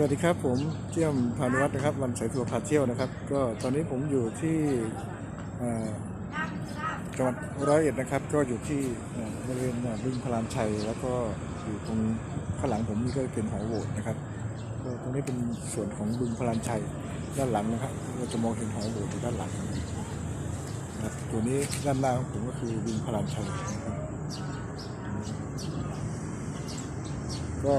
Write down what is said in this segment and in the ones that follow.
สวัสดีครับผมเจียมพานุวัฒน์นะครับ วันสายทัวร์พาเที่ยวนะครับ ก็ตอนนี้ผมอยู่ที่จังหวัดร้อยเอ็ดนะครับ ก็อยู่ที่บริเวณบึงพลานชัย แล้วก็อยู่ตรงข้างหลังผมนี่ก็เป็นหอโหวตนะครับก็ตรงนี้เป็นส่วนของบึงพลานชัยด้านหลังนะครับเราจะมองเห็นหอโหวตอยู่ด้านหลังนะตัวนี้ด้านหน้าของผมก็คือบึงพลานชัยนะครับก็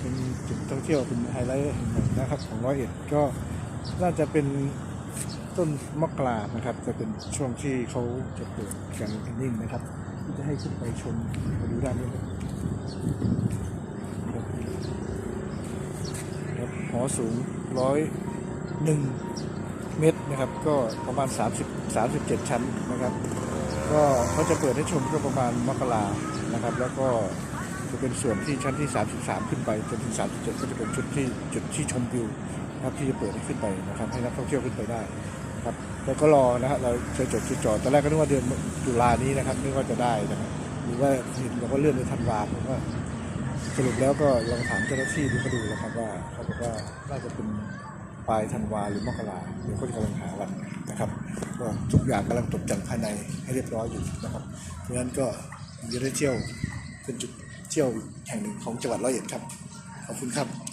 เป็นจุดท่องเที่ยวเป็นไฮไลท์แห่งหนึ่งนะครับของร้อยเอ็ดก็น่าจะเป็นต้นมะกรานะครับ จะเป็นช่วงที่เขาจะเปิดการแคนนิ่งนะครับที่จะให้ขึ้นไปชมมาดูด้านนี้ครับครับหอสูงร้อยหนึ่งเมตรนะครับ ก็ประมาณ 30 37 ชั้นนะครับ ก็เขาจะเปิดให้ชมก็ประมาณมกรานะครับ แล้วก็ จะเป็นส่วนที่ชั้นที่ 33 ขึ้นไปจนถึง 37 ก็จะเป็นจุดที่จุดที่ชมวิวนะครับที่จะเปิดให้ขึ้นไปนะครับให้นักท่องเที่ยวขึ้นไปได้ครับแล้วก็รอนะฮะเราจะจดจุดจอดตอนแรกก็นึกว่าเดือนตุลานี้นะครับนึกว่าจะได้นะครับหรือว่าเห็นเราก็เลื่อนไปธันวาผมว่าสรุปแล้วก็ลองถามเจ้าหน้าที่ดูเขาดูแล้วครับว่าเขาบอกว่าน่าจะเป็นปลายธันวาหรือมกราเดี๋ยวเขาจะกำลังหาวันนะครับก็ทุกอย่างกำลังตกแต่งภายในให้เรียบร้อยอยู่นะครับเพราะฉะนั้นก็จะได้เที่ยวเป็นจุด เที่ยวแห่งหนึ่งของจังหวัดร้อยเอ็ดครับ ขอบคุณครับ